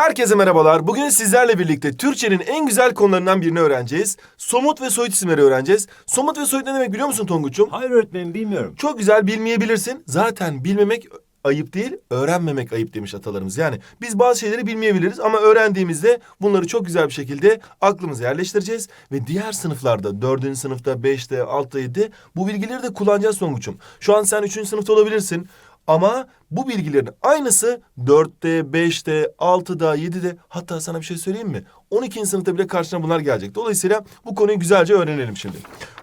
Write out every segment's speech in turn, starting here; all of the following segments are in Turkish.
Herkese merhabalar. Bugün sizlerle birlikte Türkçenin en güzel konularından birini öğreneceğiz. Somut ve soyut isimleri öğreneceğiz. Somut ve soyut ne demek biliyor musun Tonguç'um? Hayır öğretmenim bilmiyorum. Çok güzel bilmeyebilirsin. Zaten bilmemek ayıp değil, öğrenmemek ayıp demiş atalarımız. Yani biz bazı şeyleri bilmeyebiliriz ama öğrendiğimizde bunları çok güzel bir şekilde aklımıza yerleştireceğiz. Ve diğer sınıflarda, dördüncü sınıfta, beşte, altta, yedide bu bilgileri de kullanacağız Tonguç'um. Şu an sen üçüncü sınıfta olabilirsin. Ama bu bilgilerin aynısı 4'te, 5'te, 6'da, 7'de hatta sana bir şey söyleyeyim mi? 12. sınıfta bile karşına bunlar gelecek. Dolayısıyla bu konuyu güzelce öğrenelim şimdi.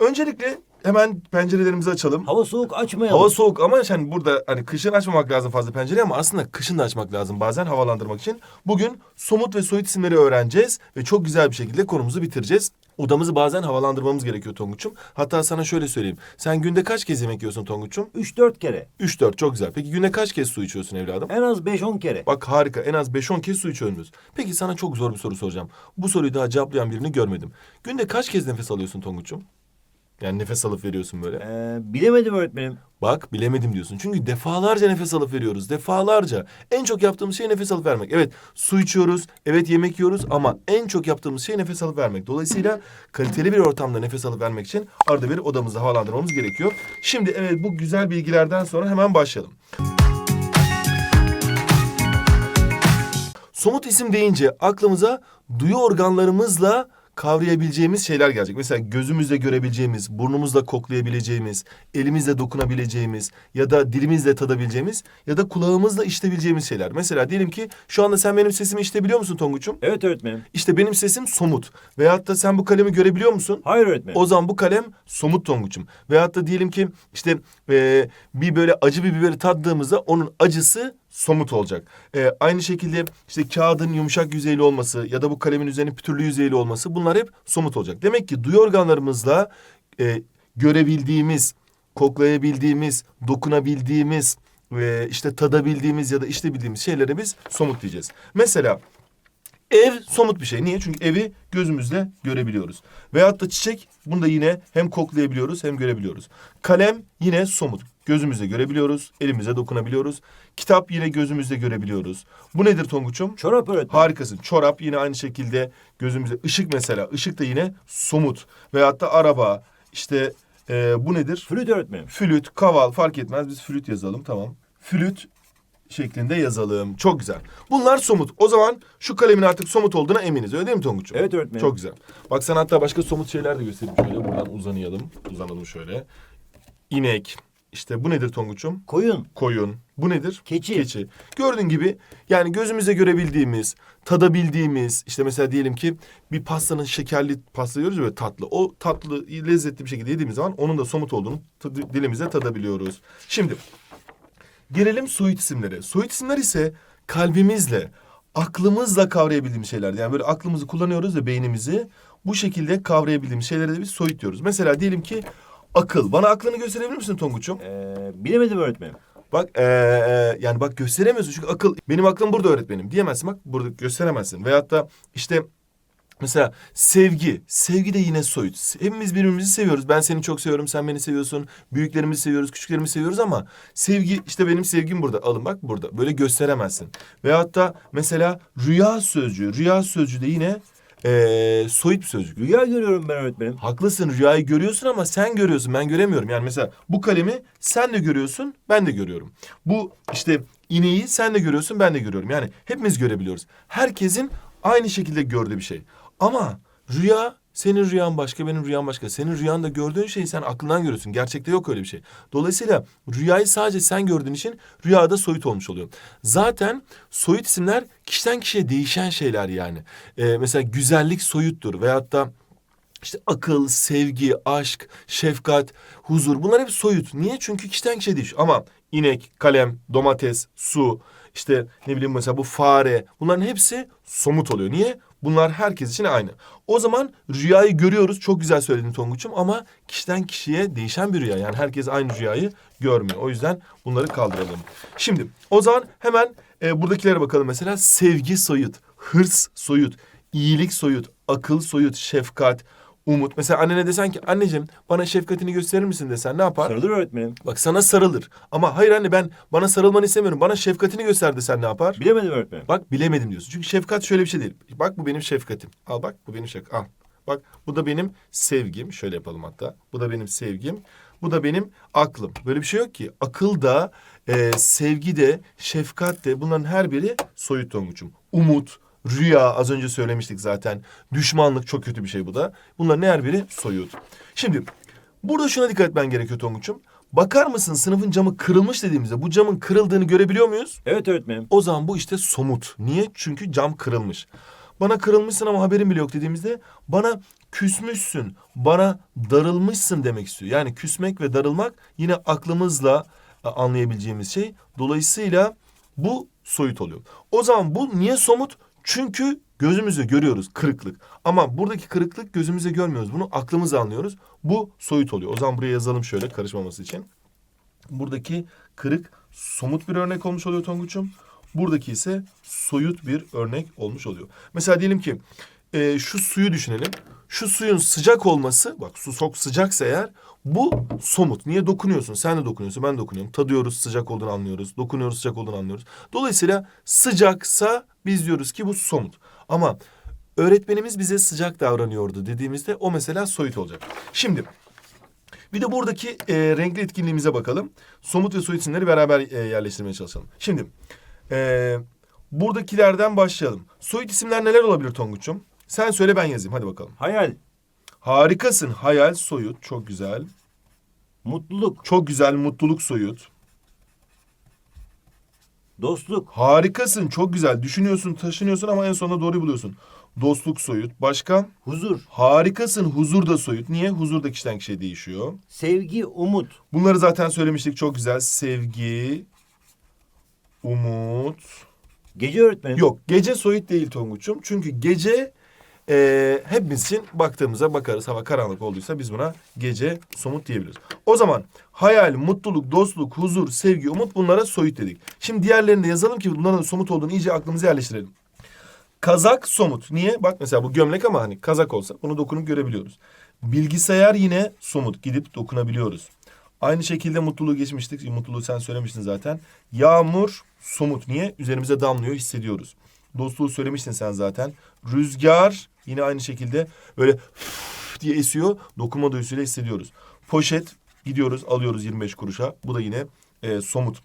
Öncelikle hemen pencerelerimizi açalım. Hava soğuk açmayalım. Hava soğuk ama yani burada hani kışın açmamak lazım fazla pencereyi ama aslında kışın da açmak lazım bazen havalandırmak için. Bugün somut ve soyut isimleri öğreneceğiz ve çok güzel bir şekilde konumuzu bitireceğiz. Odamızı bazen havalandırmamız gerekiyor Tonguç'um. Hatta sana şöyle söyleyeyim. Sen günde kaç kez yemek yiyorsun Tonguç'um? 3-4 kere. 3-4 çok güzel. Peki günde kaç kez su içiyorsun evladım? En az 5-10 kere. Bak harika en az 5-10 kez su içiyorsunuz. Peki sana çok zor bir soru soracağım. Bu soruyu daha cevaplayan birini görmedim. Günde kaç kez nefes alıyorsun Tonguç'um? Yani nefes alıp veriyorsun böyle. Ee, bilemedim öğretmenim. Bak bilemedim diyorsun. Çünkü defalarca nefes alıp veriyoruz. Defalarca. En çok yaptığımız şey nefes alıp vermek. Evet su içiyoruz. Evet yemek yiyoruz ama en çok yaptığımız şey nefes alıp vermek. Dolayısıyla kaliteli bir ortamda nefes alıp vermek için arada bir odamızı havalandırmamız gerekiyor. Şimdi evet bu güzel bilgilerden sonra hemen başlayalım. Somut isim deyince aklımıza duyu organlarımızla kavrayabileceğimiz şeyler gelecek. Mesela gözümüzle görebileceğimiz, burnumuzla koklayabileceğimiz, elimizle dokunabileceğimiz ya da dilimizle tadabileceğimiz ya da kulağımızla işitebileceğimiz şeyler. Mesela diyelim ki şu anda sen benim sesimi işitebiliyor musun Tonguç'um? Evet öğretmenim. İşte benim sesim somut. Veyahut da sen bu kalemi görebiliyor musun? Hayır öğretmenim. O zaman bu kalem somut Tonguç'um. Veyahut da diyelim ki işte e, bir böyle acı bir biberi tattığımızda onun acısı somut olacak. E, aynı şekilde işte kağıdın yumuşak yüzeyli olması ya da bu kalemin üzerinin pütürlü yüzeyli olması bunlar hep somut olacak. Demek ki duyu organlarımızla e, görebildiğimiz, koklayabildiğimiz, dokunabildiğimiz ve işte tadabildiğimiz ya da işitebildiğimiz şeylere biz somut diyeceğiz. Mesela Ev somut bir şey. Niye? Çünkü evi gözümüzle görebiliyoruz. Veyahut da çiçek bunu da yine hem koklayabiliyoruz hem görebiliyoruz. Kalem yine somut. Gözümüzle görebiliyoruz, elimize dokunabiliyoruz. Kitap yine gözümüzle görebiliyoruz. Bu nedir Tonguç'um? Çorap öğretmenim. Harikasın. Çorap yine aynı şekilde gözümüze. Işık mesela. Işık da yine somut. Veyahut da araba. İşte e, bu nedir? Flüt öğretmenim. Flüt, kaval fark etmez. Biz flüt yazalım tamam. Flüt şeklinde yazalım. Çok güzel. Bunlar somut. O zaman şu kalemin artık somut olduğuna eminiz. Öyle değil mi Tonguç'um? Evet öğretmenim. Çok güzel. Bak sana hatta başka somut şeyler de göstereyim. Şöyle buradan uzanayalım. Uzanalım şöyle. İnek. İşte bu nedir Tonguç'um? Koyun. Koyun. Bu nedir? Keçi. Keçi. Gördüğün gibi yani gözümüze görebildiğimiz, tadabildiğimiz işte mesela diyelim ki bir pastanın şekerli pasta diyoruz ya böyle tatlı. O tatlı lezzetli bir şekilde yediğimiz zaman onun da somut olduğunu dilimizde tadabiliyoruz. Şimdi gelelim soyut isimlere. Soyut isimler ise kalbimizle, aklımızla kavrayabildiğimiz şeyler. Yani böyle aklımızı kullanıyoruz ve beynimizi bu şekilde kavrayabildiğimiz şeylere de biz soyut diyoruz. Mesela diyelim ki akıl. Bana aklını gösterebilir misin Tonguç'um? Ee, bilemedim öğretmenim. Bak ee, ee, yani bak gösteremiyorsun çünkü akıl benim aklım burada öğretmenim diyemezsin bak burada gösteremezsin. Veyahut da işte mesela sevgi sevgi de yine soyut. Hepimiz birbirimizi seviyoruz. Ben seni çok seviyorum sen beni seviyorsun. Büyüklerimizi seviyoruz küçüklerimizi seviyoruz ama sevgi işte benim sevgim burada alın bak burada böyle gösteremezsin. Veyahut da mesela rüya sözcüğü rüya sözcüğü de yine ee, soyut bir sözcük. Rüya görüyorum ben öğretmenim. Haklısın rüyayı görüyorsun ama sen görüyorsun ben göremiyorum. Yani mesela bu kalemi sen de görüyorsun ben de görüyorum. Bu işte ineği sen de görüyorsun ben de görüyorum. Yani hepimiz görebiliyoruz. Herkesin aynı şekilde gördüğü bir şey. Ama rüya senin rüyan başka benim rüyam başka. Senin rüyanda gördüğün şeyi sen aklından görüyorsun. Gerçekte yok öyle bir şey. Dolayısıyla rüyayı sadece sen gördüğün için rüyada soyut olmuş oluyor. Zaten soyut isimler kişiden kişiye değişen şeyler yani. Ee, mesela güzellik soyuttur veyahut da işte akıl, sevgi, aşk, şefkat, huzur bunlar hep soyut. Niye? Çünkü kişiden kişiye değişiyor. Ama inek, kalem, domates, su, işte ne bileyim mesela bu fare bunların hepsi somut oluyor. Niye? Bunlar herkes için aynı. O zaman rüyayı görüyoruz. Çok güzel söyledin Tonguç'um ama kişiden kişiye değişen bir rüya. Yani herkes aynı rüyayı görmüyor. O yüzden bunları kaldıralım. Şimdi o zaman hemen e, buradakilere bakalım. Mesela sevgi soyut, hırs soyut, iyilik soyut, akıl soyut, şefkat, umut. Mesela annene desen ki anneciğim bana şefkatini gösterir misin desen ne yapar? Sarılır öğretmenim. Bak sana sarılır. Ama hayır anne ben bana sarılmanı istemiyorum. Bana şefkatini göster desen ne yapar? Bilemedim öğretmenim. Bak bilemedim diyorsun. Çünkü şefkat şöyle bir şey değil. Bak bu benim şefkatim. Al bak bu benim şefkat. Al. Bak bu da benim sevgim. Şöyle yapalım hatta. Bu da benim sevgim. Bu da benim aklım. Böyle bir şey yok ki. Akıl da, e, sevgi de, şefkat de bunların her biri soyut tonguçum. Umut, rüya az önce söylemiştik zaten. Düşmanlık çok kötü bir şey bu da. Bunların her biri soyut. Şimdi burada şuna dikkat etmen gerekiyor tonguçum. Bakar mısın sınıfın camı kırılmış dediğimizde bu camın kırıldığını görebiliyor muyuz? Evet öğretmenim. O zaman bu işte somut. Niye? Çünkü cam kırılmış. Bana kırılmışsın ama haberin bile yok dediğimizde bana küsmüşsün, bana darılmışsın demek istiyor. Yani küsmek ve darılmak yine aklımızla e, anlayabileceğimiz şey. Dolayısıyla bu soyut oluyor. O zaman bu niye somut? Çünkü gözümüzle görüyoruz kırıklık. Ama buradaki kırıklık gözümüzle görmüyoruz. Bunu aklımızla anlıyoruz. Bu soyut oluyor. O zaman buraya yazalım şöyle karışmaması için. Buradaki kırık somut bir örnek olmuş oluyor Tonguç'um. Buradaki ise soyut bir örnek olmuş oluyor. Mesela diyelim ki e, şu suyu düşünelim. Şu suyun sıcak olması, bak su çok sıcaksa eğer bu somut. Niye dokunuyorsun? Sen de dokunuyorsun, ben de dokunuyorum. Tadıyoruz, sıcak olduğunu anlıyoruz. Dokunuyoruz, sıcak olduğunu anlıyoruz. Dolayısıyla sıcaksa biz diyoruz ki bu somut. Ama öğretmenimiz bize sıcak davranıyordu dediğimizde o mesela soyut olacak. Şimdi bir de buradaki e, renkli etkinliğimize bakalım. Somut ve soyut isimleri beraber e, yerleştirmeye çalışalım. Şimdi e, buradakilerden başlayalım. Soyut isimler neler olabilir Tonguç'um? Sen söyle ben yazayım hadi bakalım. Hayal, Harikasın hayal soyut çok güzel. mutluluk, Çok güzel mutluluk soyut. dostluk, Harikasın çok güzel düşünüyorsun taşınıyorsun ama en sonunda doğruyu buluyorsun. Dostluk soyut. Başka? huzur, Harikasın huzur da soyut. Niye? Huzur da kişiden kişiye değişiyor. sevgi, umut, Bunları zaten söylemiştik çok güzel. Sevgi, umut. gece öğretmenim. Yok gece soyut değil Tonguç'um. Çünkü gece e, hepimiz için baktığımızda bakarız. Hava karanlık olduysa biz buna gece somut diyebiliriz. O zaman hayal, mutluluk, dostluk, huzur, sevgi, umut bunlara soyut dedik. Şimdi diğerlerini de yazalım ki bunların somut olduğunu iyice aklımıza yerleştirelim. Kazak somut. Niye? Bak mesela bu gömlek ama hani kazak olsa bunu dokunup görebiliyoruz. Bilgisayar yine somut. Gidip dokunabiliyoruz. Aynı şekilde mutluluğu geçmiştik. Mutluluğu sen söylemiştin zaten. Yağmur somut. Niye? Üzerimize damlıyor hissediyoruz. Dostluğu söylemiştin sen zaten. Rüzgar yine aynı şekilde böyle diye esiyor. Dokunma duyusuyla hissediyoruz. Poşet gidiyoruz alıyoruz 25 kuruşa. Bu da yine e, somut.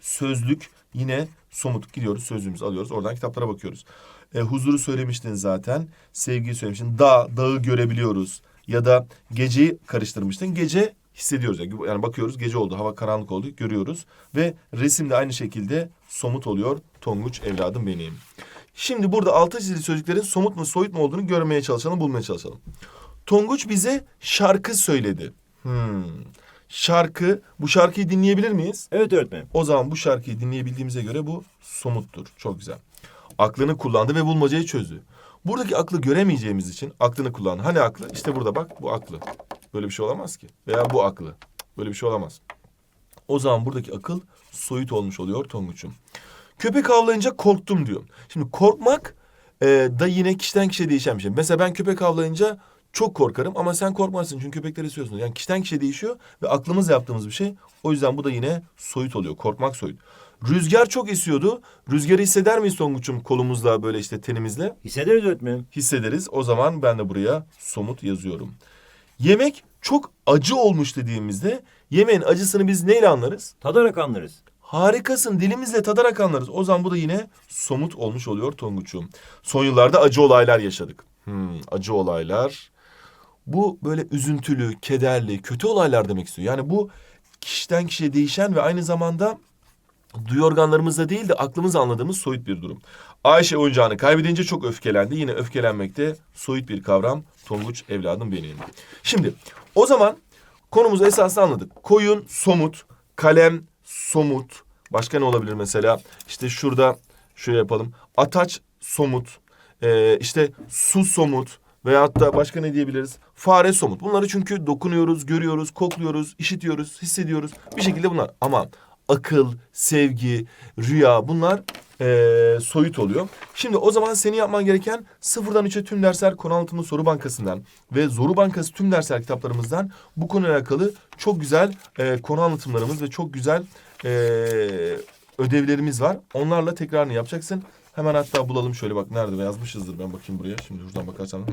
Sözlük yine somut gidiyoruz sözlüğümüzü alıyoruz oradan kitaplara bakıyoruz. E, huzuru söylemiştin zaten sevgiyi söylemiştin dağ dağı görebiliyoruz ya da geceyi karıştırmıştın gece hissediyoruz yani, yani bakıyoruz gece oldu hava karanlık oldu görüyoruz ve resim de aynı şekilde somut oluyor Tonguç evladım benim. Şimdi burada altı çizili sözcüklerin somut mu soyut mu olduğunu görmeye çalışalım bulmaya çalışalım. Tonguç bize şarkı söyledi. Hmm. Şarkı bu şarkıyı dinleyebilir miyiz? Evet öğretmenim. O zaman bu şarkıyı dinleyebildiğimize göre bu somuttur. Çok güzel. Aklını kullandı ve bulmacayı çözdü. Buradaki aklı göremeyeceğimiz için aklını kullandı. Hani aklı? İşte burada bak bu aklı. Böyle bir şey olamaz ki. Veya bu aklı. Böyle bir şey olamaz. O zaman buradaki akıl soyut olmuş oluyor Tonguç'um. Köpek avlayınca korktum diyor. Şimdi korkmak e, da yine kişiden kişiye değişen bir şey. Mesela ben köpek avlayınca çok korkarım ama sen korkmazsın çünkü köpekleri istiyorsun. Yani kişiden kişiye değişiyor ve aklımızla yaptığımız bir şey. O yüzden bu da yine soyut oluyor. Korkmak soyut. Rüzgar çok esiyordu. Rüzgarı hisseder miyiz Tonguç'um kolumuzla böyle işte tenimizle? Hissederiz öğretmenim. Hissederiz. O zaman ben de buraya somut yazıyorum. Yemek çok acı olmuş dediğimizde yemeğin acısını biz neyle anlarız? Tadarak anlarız. Harikasın dilimizle tadarak anlarız. O zaman bu da yine somut olmuş oluyor Tonguç'um. Son yıllarda acı olaylar yaşadık. Hmm, acı olaylar. Bu böyle üzüntülü, kederli, kötü olaylar demek istiyor. Yani bu kişiden kişiye değişen ve aynı zamanda duyu organlarımızda değil de aklımızla anladığımız soyut bir durum. Ayşe oyuncağını kaybedince çok öfkelendi. Yine öfkelenmek de soyut bir kavram. Tonguç evladım benim. Şimdi o zaman konumuzu esaslı anladık. Koyun somut, kalem somut. Başka ne olabilir mesela? İşte şurada şöyle yapalım. Ataç somut. Ee, işte su somut. Veyahut da başka ne diyebiliriz? Fare somut. Bunları çünkü dokunuyoruz, görüyoruz, kokluyoruz, işitiyoruz, hissediyoruz. Bir şekilde bunlar. Ama akıl, sevgi, rüya bunlar e, soyut oluyor. Şimdi o zaman senin yapman gereken sıfırdan üçe tüm dersler konu anlatımı soru bankasından ve zoru bankası tüm dersler kitaplarımızdan bu konuyla alakalı çok güzel e, konu anlatımlarımız ve çok güzel e, ödevlerimiz var. Onlarla tekrarını yapacaksın. Hemen hatta bulalım şöyle bak nerede yazmışızdır ben bakayım buraya. Şimdi şuradan bakarsam. Hı.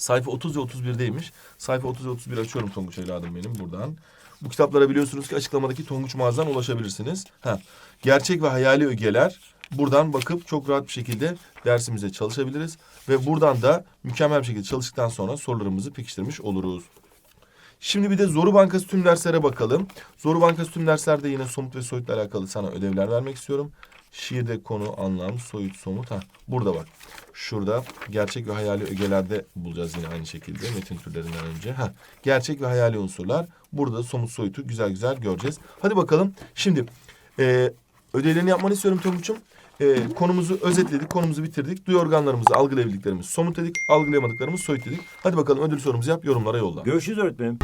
Sayfa 30 ve 31'deymiş. Sayfa 30 ve 31 açıyorum Tonguç evladım benim buradan. Bu kitaplara biliyorsunuz ki açıklamadaki Tonguç mağazadan ulaşabilirsiniz. Ha, gerçek ve hayali ögeler. Buradan bakıp çok rahat bir şekilde dersimize çalışabiliriz. Ve buradan da mükemmel bir şekilde çalıştıktan sonra sorularımızı pekiştirmiş oluruz. Şimdi bir de Zoru Bankası tüm derslere bakalım. Zoru Bankası tüm derslerde yine somut ve soyutla alakalı sana ödevler vermek istiyorum. Şiirde konu, anlam, soyut, somut. Ha, burada bak. Şurada gerçek ve hayali ögelerde bulacağız yine aynı şekilde metin türlerinden önce. Ha, gerçek ve hayali unsurlar. Burada da somut soyutu güzel güzel göreceğiz. Hadi bakalım. Şimdi e, ödevlerini yapmanı istiyorum Tonguç'um. E, konumuzu özetledik, konumuzu bitirdik. Duyu organlarımızı algılayabildiklerimiz somut dedik, algılayamadıklarımız soyut dedik. Hadi bakalım ödül sorumuzu yap, yorumlara yolla. Görüşürüz öğretmenim.